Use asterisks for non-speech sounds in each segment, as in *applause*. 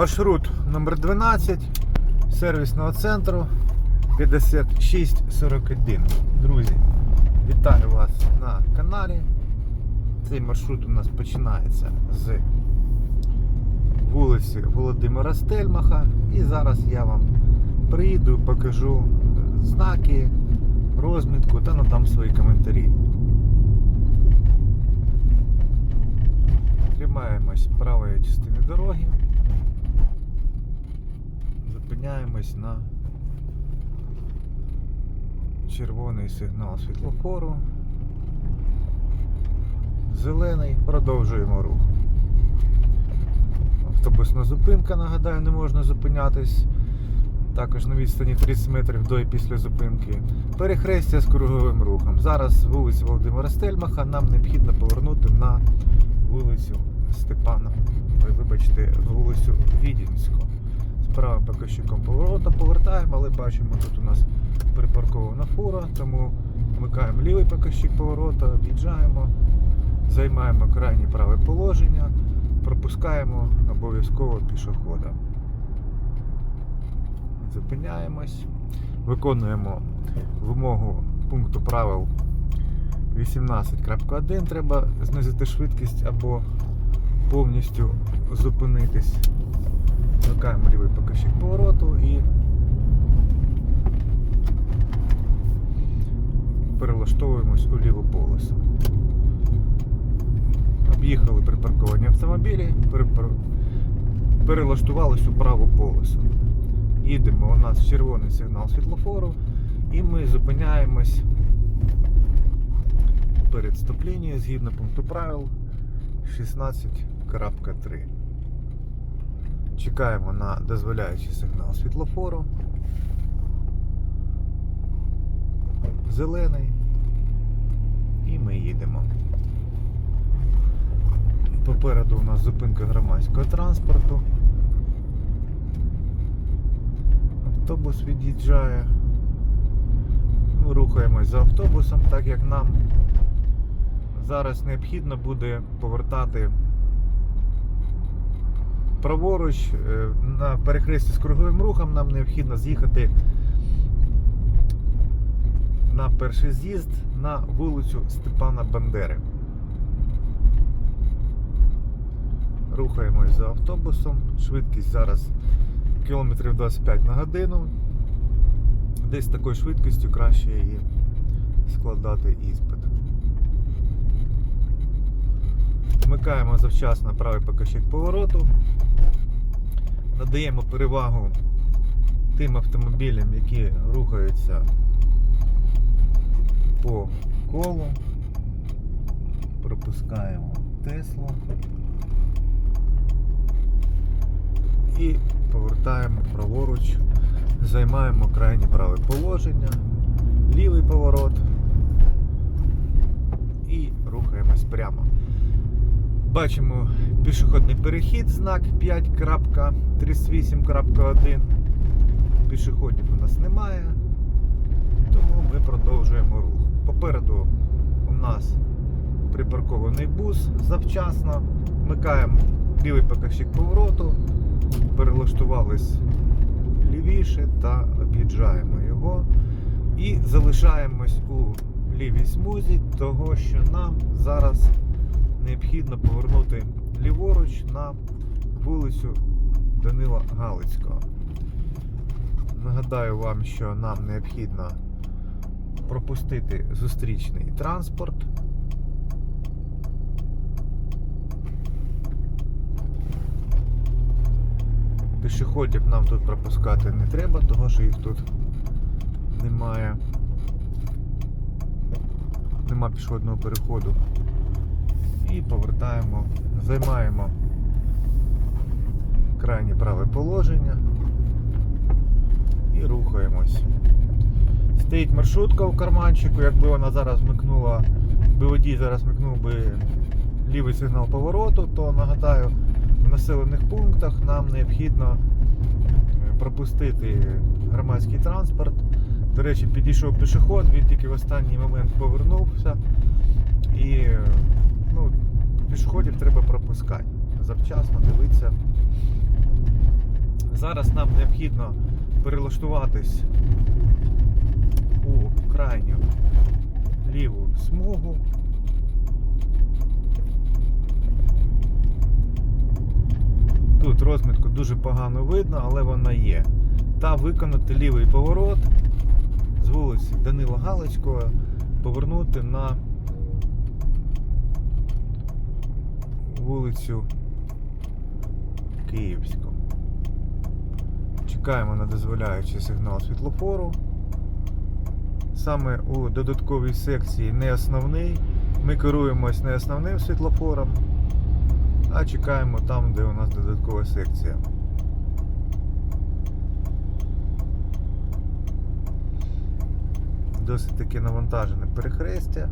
Маршрут номер 12 сервісного центру 5641. Друзі, вітаю вас на каналі. Цей маршрут у нас починається з вулиці Володимира Стельмаха. І зараз я вам приїду, покажу знаки, розмітку та надам свої коментарі. Тримаємось правої частини дороги. Зупиняємось на червоний сигнал світлофору. Зелений, продовжуємо рух. Автобусна зупинка, нагадаю, не можна зупинятись. Також на відстані 30 метрів до і після зупинки. Перехрестя з круговим рухом. Зараз вулиця Володимира Стельмаха нам необхідно повернути на вулицю Степана. Вибачте, вулицю Відінську. Справа покажчиком поворота повертаємо, але бачимо, тут у нас припаркована фура, тому вмикаємо лівий покажчик поворота, від'їжджаємо, займаємо крайнє праве положення, пропускаємо обов'язково пішохода. Зупиняємось, виконуємо вимогу пункту правил 18.1. Треба знизити швидкість або повністю зупинитись. Вмикаємо лівий покажчик повороту і перелаштовуємось у ліву полосу. Об'їхали припарковані автомобілі, перепар- перелаштувались у праву полосу. Їдемо, у нас червоний сигнал світлофору, і ми зупиняємось перед стоп-лінією згідно пункту правил 16.3. Чекаємо на дозволяючий сигнал світлофору. Зелений. І ми їдемо. Попереду у нас зупинка громадського транспорту. Автобус від'їжджає. Ми рухаємось за автобусом, так як нам зараз необхідно буде повертати праворуч е, на перехресті з круговим рухом нам необхідно з'їхати на перший з'їзд на вулицю Степана Бандери. Рухаємось за автобусом. Швидкість зараз кілометрів 25 на годину. Десь такою швидкістю краще її складати іспит. Вмикаємо завчасно правий покажчик повороту. Надаємо перевагу тим автомобілям, які рухаються по колу. Пропускаємо Теслу. І повертаємо праворуч, займаємо крайнє праве положення, лівий поворот і рухаємось прямо. Бачимо пішохідний перехід, знак 5.38.1. Пішоходів у нас немає, тому ми продовжуємо рух. Попереду у нас припаркований бус завчасно. Вмикаємо лівий покажчик повороту, перелаштувались лівіше та об'їжджаємо його. І залишаємось у лівій смузі, того що нам зараз необхідно повернути ліворуч на вулицю Данила Галицького. Нагадаю вам, що нам необхідно пропустити зустрічний транспорт. Пішоходів нам тут пропускати не треба, того що їх тут немає. Нема пішохідного переходу і повертаємо, займаємо крайнє праве положення і рухаємось. Стоїть маршрутка в карманчику, якби вона зараз вмикнула, якби водій зараз вмикнув би лівий сигнал повороту, то нагадаю, в населених пунктах нам необхідно е, пропустити громадський транспорт. До речі, підійшов пішоход, він тільки в останній момент повернувся. І пішоходів треба пропускати. Завчасно дивитися, Зараз нам необхідно перелаштуватись у крайню ліву смугу. Тут розмітку дуже погано видно, але вона є. Та виконати лівий поворот з вулиці Данила Галицького, повернути на вулицю Київську. Чекаємо на дозволяючий сигнал світлофору. Саме у додатковій секції не основний. Ми керуємось не основним світлофором, а чекаємо там, де у нас додаткова секція. Досить таки навантажене перехрестя.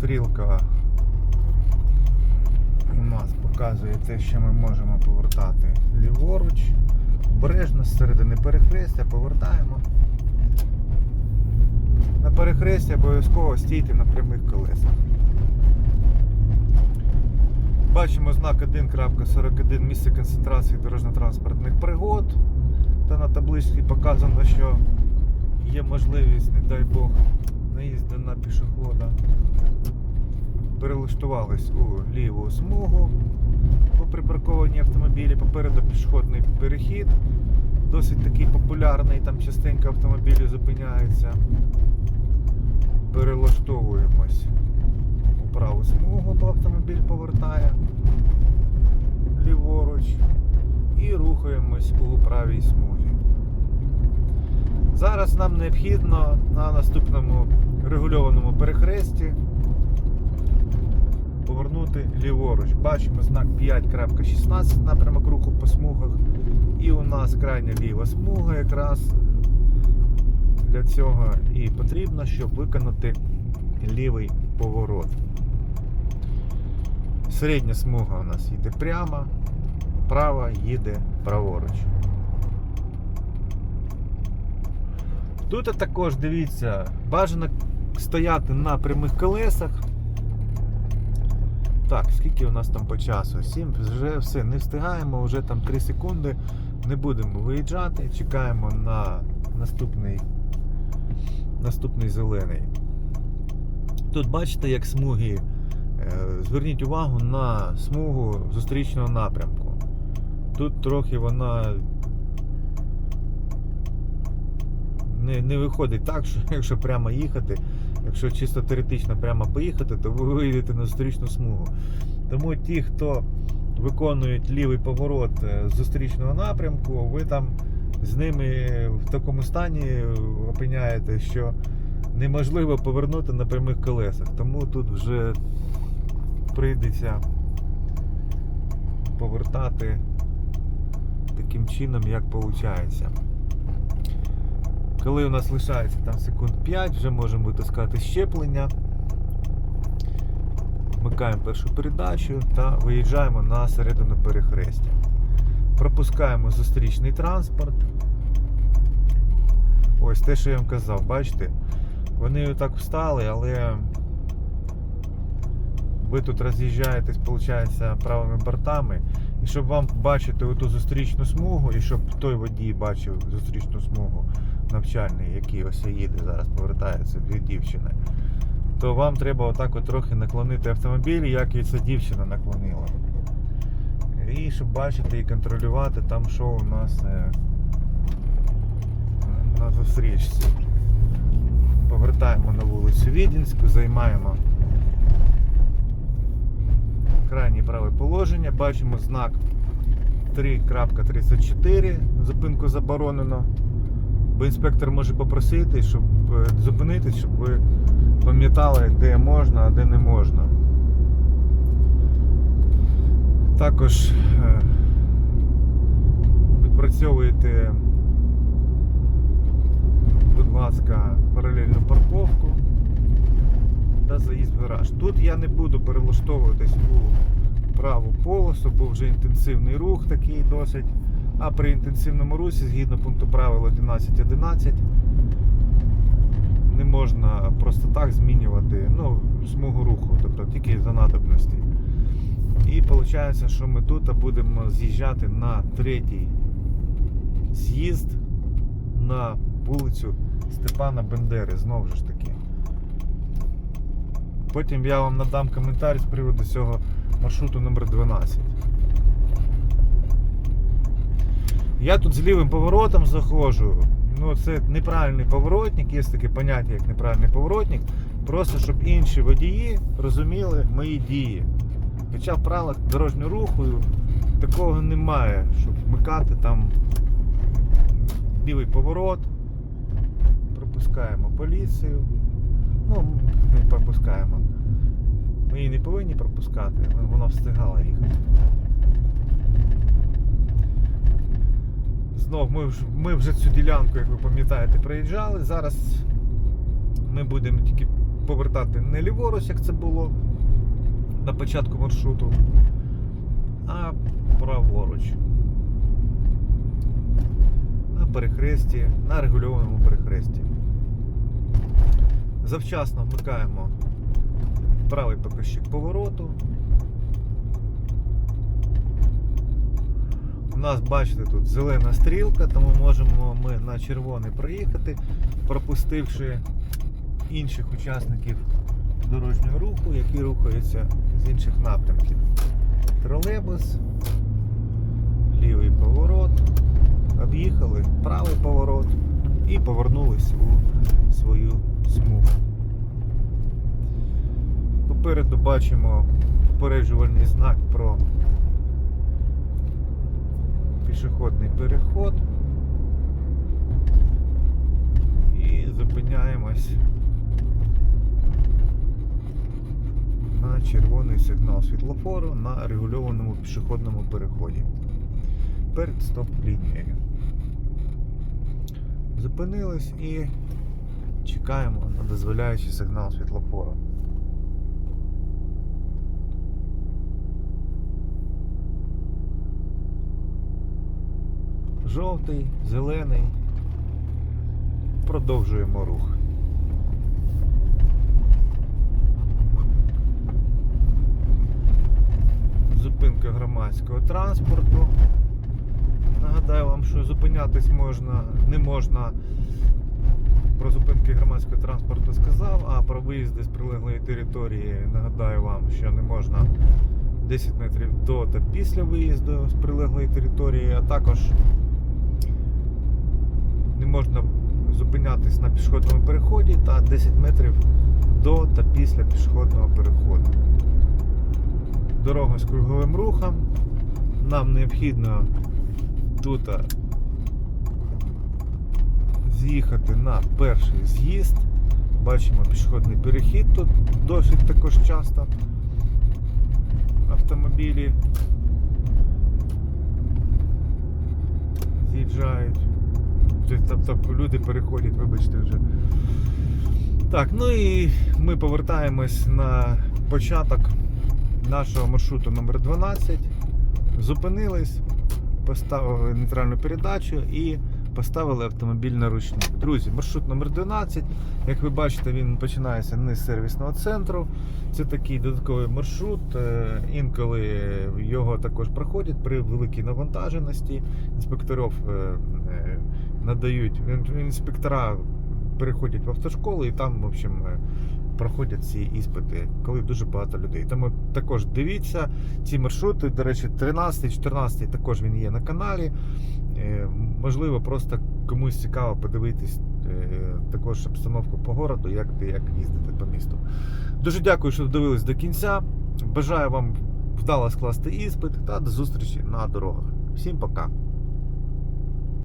Стрілка у нас показує те, що ми можемо повертати ліворуч. Обережно з середини перехрестя повертаємо. На перехресті обов'язково стійте на прямих колесах. Бачимо знак 1.41 місце концентрації дорожньо-транспортних пригод. Та на табличці показано, що є можливість, не дай Бог, наїзду на пішохода. Перелаштувались у ліву смугу припарковані автомобілі, попереду пішохідний перехід. Досить такий популярний, там частенько автомобілі зупиняються. Перелаштовуємось у праву смугу, бо автомобіль повертає ліворуч і рухаємось у правій смузі. Зараз нам необхідно на наступному регульованому перехресті повернути ліворуч. Бачимо знак 5.16 напрямок руху по смугах. І у нас крайня ліва смуга якраз для цього і потрібно, щоб виконати лівий поворот. Середня смуга у нас йде прямо, права їде праворуч. Тут також дивіться, бажано стояти на прямих колесах. Так, скільки у нас там по часу? 7, вже все, не встигаємо, вже там 3 секунди. Не будемо виїжджати, чекаємо на наступний, наступний зелений. Тут бачите, як смуги. Е, Зверніть увагу на смугу зустрічного напрямку. Тут трохи вона не, не виходить так, що *laughs* якщо прямо їхати, якщо чисто теоретично прямо поїхати, то ви вийдете на зустрічну смугу. Тому ті, хто виконують лівий поворот е, з зустрічного напрямку, ви там з ними в такому стані опиняєте, що неможливо повернути на прямих колесах. Тому тут вже прийдеться повертати таким чином, як виходить. Коли у нас лишається там секунд 5, вже можемо витискати щеплення. Вмикаємо першу передачу та виїжджаємо на середину перехрестя. Пропускаємо зустрічний транспорт. Ось те, що я вам казав, бачите? Вони отак встали, але ви тут роз'їжджаєтесь, виходить, правими бортами. І щоб вам бачити оту зустрічну смугу, і щоб той водій бачив зустрічну смугу навчальний, який ось їде зараз, повертається від дівчини, то вам треба отак от трохи наклонити автомобіль, як і ця дівчина наклонила. І щоб бачити і контролювати там, що у нас е, на зустрічці. Повертаємо на вулицю Відінську, займаємо крайнє праве положення, бачимо знак 3.34, зупинку заборонено. Бо інспектор може попросити, щоб е, зупинитись, щоб ви пам'ятали, де можна, а де не можна. Також е, відпрацьовуєте, будь ласка, паралельну парковку та заїзд в гараж. Тут я не буду перелаштовуватись у праву полосу, був вже інтенсивний рух такий досить. А при інтенсивному русі, згідно пункту правил 11.11, не можна просто так змінювати ну, смугу руху, тобто тільки за надобності. І виходить, що ми тут будемо з'їжджати на третій з'їзд на вулицю Степана Бендери, знову ж таки. Потім я вам надам коментар з приводу цього маршруту номер 12. Я тут з лівим поворотом заходжу. Ну, це неправильний поворотник, є таке поняття, як неправильний поворотник. Просто щоб інші водії розуміли мої дії. Хоча в правилах дорожнього руху такого немає, щоб вмикати там лівий поворот, пропускаємо поліцію. Ну, не пропускаємо. Ми її не повинні пропускати, вона встигала їхати. Знов ми, ми вже цю ділянку, як ви пам'ятаєте, проїжджали. Зараз ми будемо тільки повертати не ліворуч, як це було на початку маршруту, а праворуч. На перехресті, на регульованому перехресті. Завчасно вмикаємо правий покажчик повороту. Нас, бачите, тут зелена стрілка, тому можемо ми на червоний проїхати, пропустивши інших учасників дорожнього руху, які рухаються з інших напрямків. Тролейбус, лівий поворот, об'їхали правий поворот і повернулись у свою смугу. Попереду бачимо попереджувальний знак про пішохідний переход. І зупиняємось на червоний сигнал світлофору на регульованому пішохідному переході перед стоп-лінією. Зупинились і чекаємо на дозволяючий сигнал світлофору. Жовтий, зелений. Продовжуємо рух. Зупинка громадського транспорту. Нагадаю вам, що зупинятись можна, не можна. Про зупинки громадського транспорту сказав, а про виїзди з прилеглої території нагадаю вам, що не можна 10 метрів до та після виїзду з прилеглої території, а також не можна зупинятись на пішохідному переході та 10 метрів до та після пішохідного переходу. Дорога з круговим рухом. Нам необхідно тут з'їхати на перший з'їзд. Бачимо пішохідний перехід тут досить також часто автомобілі з'їжджають. Тобто люди переходять, вибачте вже. Так, ну і ми повертаємось на початок нашого маршруту номер 12 Зупинились, поставили нейтральну передачу і поставили автомобіль на ручник. Друзі, маршрут номер 12 Як ви бачите, він починається не з сервісного центру. Це такий додатковий маршрут. Е, Інколи його також проходять при великій навантаженості. Інспекторів е, е, надають інспектора переходять в автошколу і там, в общем, е, проходять ці іспити, коли дуже багато людей. Тому також дивіться ці маршрути. До речі, 13, 14 також він є на каналі. Е, Можливо, просто комусь цікаво подивитись е, також обстановку по городу, як як їздити по місту. Дуже дякую, що дивились до кінця. Бажаю вам вдало скласти іспит та до зустрічі на дорогах. Всім пока!